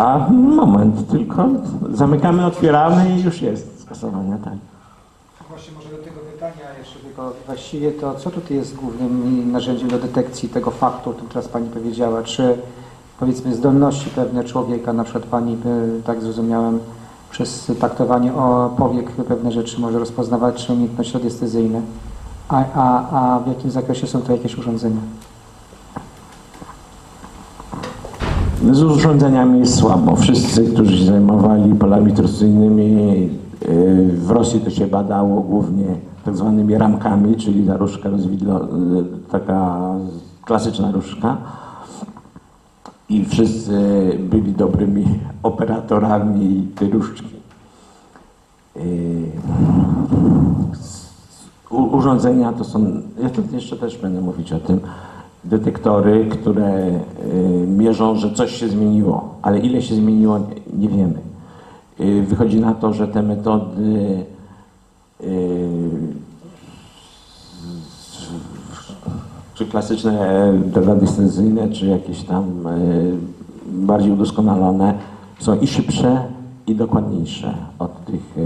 A moment, tylko zamykamy, otwieramy i już jest skasowanie, tak. Właśnie może do tego pytania jeszcze tylko właściwie to co tutaj jest głównym narzędziem do detekcji tego faktu, o którym teraz Pani powiedziała, czy powiedzmy zdolności pewne człowieka, na przykład Pani, y, tak zrozumiałem, przez taktowanie o powiek pewne rzeczy może rozpoznawać, czy umiejętności radiestezyjne, a, a, a w jakim zakresie są to jakieś urządzenia? Z urządzeniami jest słabo. Wszyscy, którzy się zajmowali polami torsyjnymi, yy, w Rosji to się badało głównie tak zwanymi ramkami, czyli ta różka rozwidlo, yy, taka klasyczna różka. I wszyscy byli dobrymi operatorami tej różdżki. U- Urządzenia to są, ja tu jeszcze też będę mówić o tym, detektory, które y, mierzą, że coś się zmieniło, ale ile się zmieniło, nie, wiemy. Y, wychodzi na to, że te metody y, czy klasyczne, te radiestezyjne, czy jakieś tam bardziej udoskonalone, są i szybsze, i dokładniejsze od tych.